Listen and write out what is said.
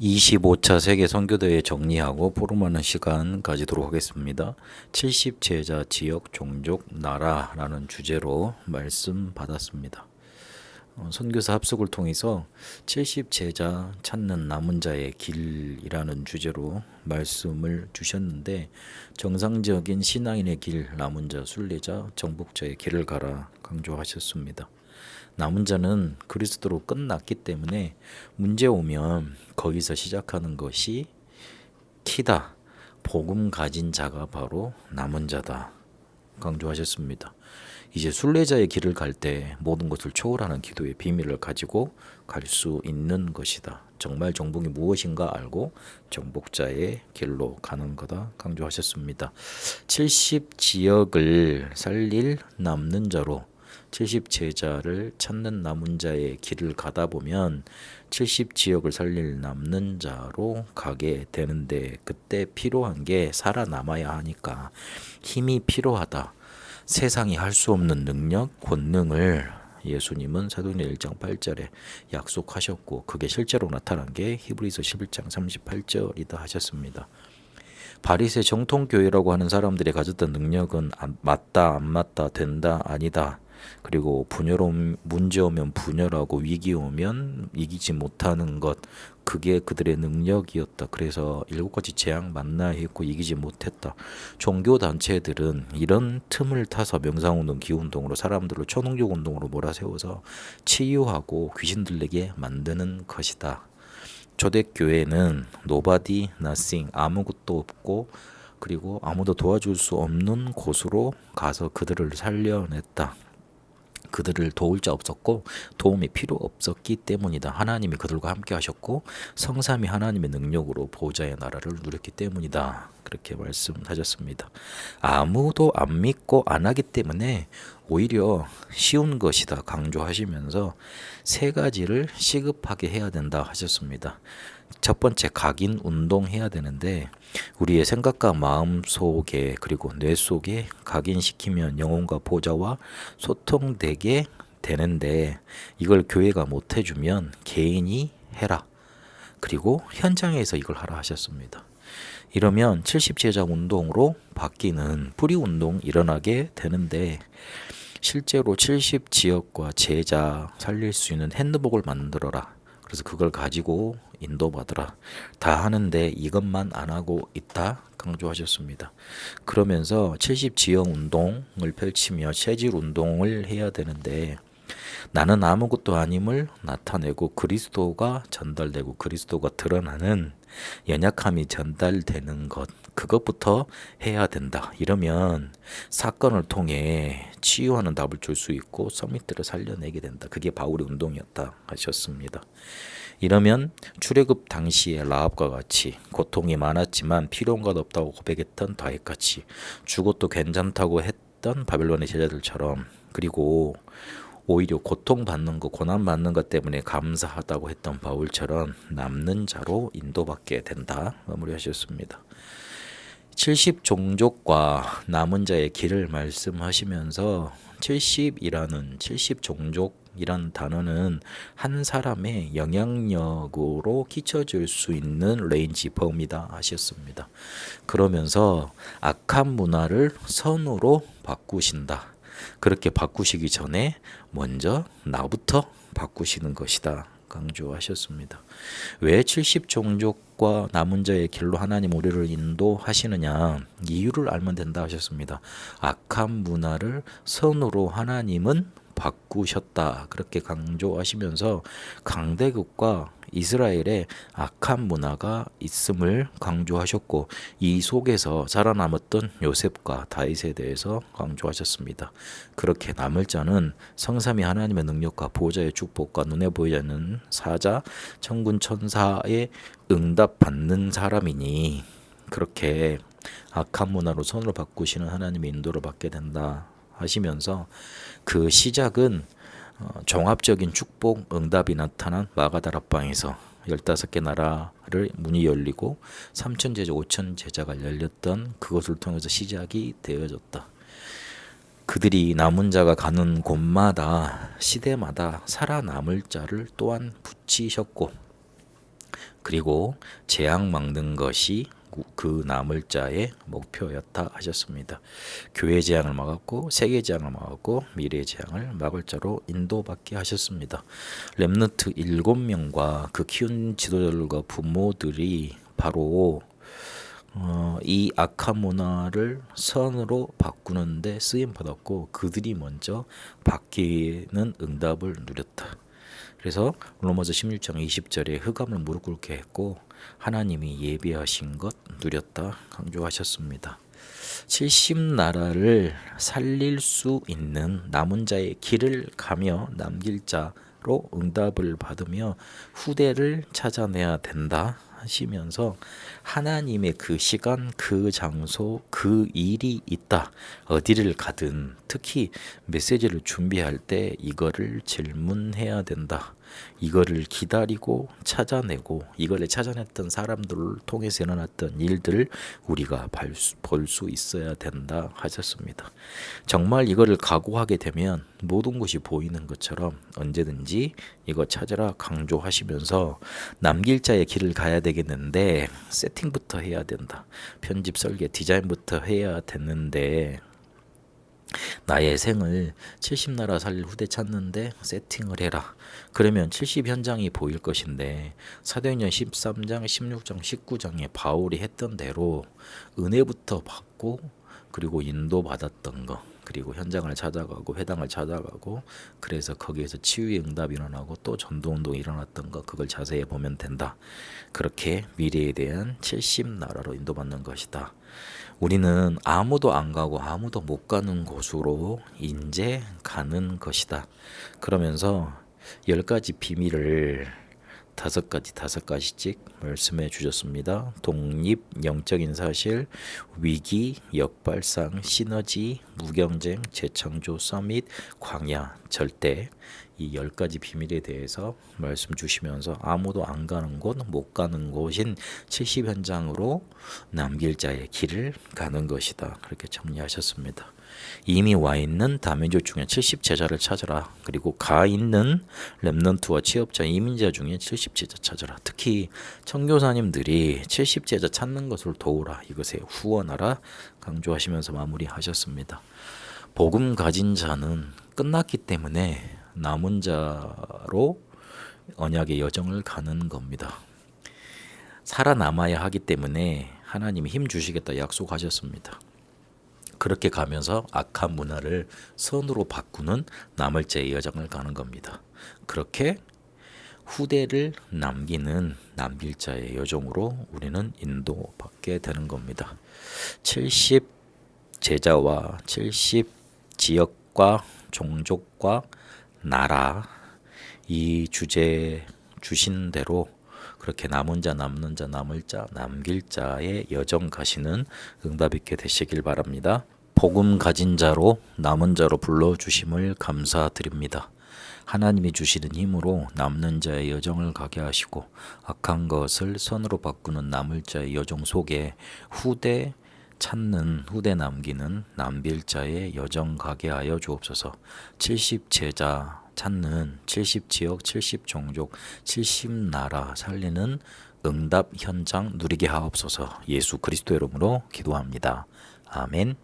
25차 세계 선교대회 정리하고 포럼하는 시간 가지도록 하겠습니다. 70 제자 지역 종족 나라라는 주제로 말씀 받았습니다. 어, 선교사 합숙을 통해서 70 제자 찾는 남은 자의 길이라는 주제로 말씀을 주셨는데 정상적인 신앙인의 길 남은 자 순례자 정복자의 길을 가라 강조하셨습니다. 남은 자는 그리스도로 끝났기 때문에 문제 오면 거기서 시작하는 것이 키다. 복음 가진 자가 바로 남은 자다. 강조하셨습니다. 이제 순례자의 길을 갈 때 모든 것을 초월하는 기도의 비밀을 가지고 갈 수 있는 것이다. 정말 정복이 무엇인가 알고 정복자의 길로 가는 거다 강조하셨습니다. 70 지역을 살릴 남는 자로 70 제자를 찾는 남은 자의 길을 가다 보면 70 지역을 살릴 남는 자로 가게 되는데 그때 필요한 게 살아남아야 하니까 힘이 필요하다. 세상이 할 수 없는 능력, 권능을 예수님은 사도행전 1장 8절에 약속하셨고 그게 실제로 나타난 게 히브리서 11장 38절이다 하셨습니다. 바리새 정통 교회라고 하는 사람들이 가졌던 능력은 안, 맞다 안 맞다 된다 아니다 그리고 분열 문제 오면 분열하고 위기 오면 이기지 못하는 것 그게 그들의 능력이었다. 그래서 일곱 가지 재앙 만나 했고 이기지 못했다. 종교 단체들은 이런 틈을 타서 명상운동, 기운동으로 사람들을 초능력 운동으로 몰아세워서 치유하고 귀신들에게 만드는 것이다. 초대교회는 nobody, nothing 아무것도 없고 그리고 아무도 도와줄 수 없는 곳으로 가서 그들을 살려냈다. 그들을 도울 자 없었고 도움이 필요 없었기 때문이다. 하나님이 그들과 함께 하셨고 성삼이 하나님의 능력으로 보호자의 나라를 누렸기 때문이다. 그렇게 말씀하셨습니다. 아무도 안 믿고 안 하기 때문에 오히려 쉬운 것이다 강조하시면서 세 가지를 시급하게 해야 된다 하셨습니다. 첫 번째 각인 운동해야 되는데 우리의 생각과 마음 속에 그리고 뇌 속에 각인시키면 영혼과 보좌와 소통되게 되는데 이걸 교회가 못 해주면 개인이 해라. 그리고 현장에서 이걸 하라 하셨습니다. 이러면 70제자 운동으로 바뀌는 뿌리 운동 일어나게 되는데 실제로 70 지역과 제자 살릴 수 있는 핸드북을 만들어라. 그래서 그걸 가지고 인도받으라. 다 하는데 이것만 안 하고 있다. 강조하셨습니다. 그러면서 70 지역 운동을 펼치며 체질 운동을 해야 되는데 나는 아무것도 아님을 나타내고 그리스도가 전달되고 그리스도가 드러나는 연약함이 전달되는 것 그것부터 해야 된다. 이러면 사건을 통해 치유하는 답을 줄 수 있고 서밋들을 살려내게 된다. 그게 바울의 운동이었다 하셨습니다. 이러면 출애굽 당시의 라합과 같이 고통이 많았지만 필요한 것 없다고 고백했던 다윗같이 죽어도 괜찮다고 했던 바벨론의 제자들처럼 그리고 오히려 고통받는 것, 고난받는 것 때문에 감사하다고 했던 바울처럼 남는 자로 인도받게 된다. 마무리하셨습니다. 70 종족과 남은 자의 길을 말씀하시면서 70이라는 70 종족이란 단어는 한 사람의 영향력으로 끼쳐줄 수 있는 레인지 범위다 하셨습니다. 그러면서 악한 문화를 선으로 바꾸신다. 그렇게 바꾸시기 전에 먼저 나부터 바꾸시는 것이다. 강조하셨습니다. 왜 70종족과 남은 자의 길로 하나님 우리를 인도하시느냐 이유를 알면 된다 하셨습니다. 악한 문화를 선으로 하나님은 바꾸셨다. 그렇게 강조하시면서 강대국과 이스라엘의 악한 문화가 있음을 강조하셨고 이 속에서 살아남았던 요셉과 다윗에 대해서 강조하셨습니다. 그렇게 남을 자는 성삼이 하나님의 능력과 보호자의 축복과 눈에 보이지 않는 사자 천군 천사의 응답 받는 사람이니 그렇게 악한 문화로 손으로 바꾸시는 하나님의 인도를 받게 된다 하시면서 그 시작은 어, 종합적인 축복 응답이 나타난 마가다락방에서 15개 나라를 문이 열리고 3천 제자 5천 제자가 열렸던 그것을 통해서 시작이 되어졌다. 그들이 남은 자가 가는 곳마다 시대마다 살아남을 자를 또한 붙이셨고 그리고 재앙 막는 것이 그 남을 자의 목표였다 하셨습니다. 교회 재앙을 막았고 세계 재앙을 막았고 미래 재앙을 막을 자로 인도받게 하셨습니다. 렘너트 일곱 명과 그 키운 지도자들과 부모들이 바로 어, 이 악한 문화를 선으로 바꾸는데 쓰임 받았고 그들이 먼저 바뀌는 응답을 누렸다. 그래서 로마서 16장 20절에 흑암을 무릎 꿇게 했고 하나님이 예비하신 것 누렸다 강조하셨습니다. 70나라를 살릴 수 있는 남은 자의 길을 가며 남길 자로 응답을 받으며 후대를 찾아내야 된다 하시면서 하나님의 그 시간, 그 장소, 그 일이 있다. 어디를 가든 특히 메시지를 준비할 때 이거를 질문해야 된다. 이거를 기다리고 찾아내고 이거를 찾아냈던 사람들을 통해서 일어났던 일들을 우리가 볼 수 있어야 된다 하셨습니다. 정말 이거를 각오하게 되면 모든 것이 보이는 것처럼 언제든지 이거 찾으라 강조하시면서 남길 자의 길을 가야 되겠는데 세팅부터 해야 된다. 편집 설계 디자인부터 해야 됐는데 나의 생을 70나라 살릴 후대 찾는데 세팅을 해라. 그러면 70 현장이 보일 것인데 사도행전 13장, 16장, 19장에 바울이 했던 대로 은혜부터 받고 그리고 인도 받았던 거 그리고 현장을 찾아가고 회당을 찾아가고 그래서 거기에서 치유의 응답이 일어나고 또 전도 운동이 일어났던 거 그걸 자세히 보면 된다. 그렇게 미래에 대한 70나라로 인도받는 것이다. 우리는 아무도 안 가고 아무도 못 가는 곳으로 이제 가는 것이다. 그러면서 열 가지 비밀을 다섯 가지 다섯 가지씩 말씀해 주셨습니다. 독립, 영적인 사실, 위기, 역발상, 시너지, 무경쟁, 재창조, 서밋, 광야, 절대 이 열 가지 비밀에 대해서 말씀 주시면서 아무도 안 가는 곳, 못 가는 곳인 70 현장으로 남길 자의 길을 가는 것이다. 그렇게 정리하셨습니다. 이미 와 있는 다민족 중에 70 제자를 찾아라. 그리고 가 있는 렘넌트와 취업자 이민자 중에 70 제자 찾아라. 특히 청교사님들이 70 제자 찾는 것을 도우라. 이것에 후원하라. 강조하시면서 마무리하셨습니다. 복음 가진 자는 끝났기 때문에 남은 자로 언약의 여정을 가는 겁니다. 살아남아야 하기 때문에 하나님이 힘 주시겠다 약속하셨습니다. 그렇게 가면서 악한 문화를 선으로 바꾸는 남을 자의 여정을 가는 겁니다. 그렇게 후대를 남기는 남길 자의 여정으로 우리는 인도받게 되는 겁니다. 70 제자와 70 지역과 종족과 나라 이 주제 주신 대로 그렇게 남은 자 남는 자 남을 자 남길 자의 여정 가시는 응답 있게 되시길 바랍니다. 복음 가진 자로 남은 자로 불러 주심을 감사드립니다. 하나님이 주시는 힘으로 남는 자의 여정을 가게 하시고 악한 것을 선으로 바꾸는 남을 자의 여정 속에 후대 찾는 후대 남기는 남빌 자의 여정 가게 하여 주옵소서. 70 제자 찾는 70지역, 70종족, 70나라 살리는 응답 현장 누리게 하옵소서 예수 그리스도 이름으로 기도합니다. 아멘.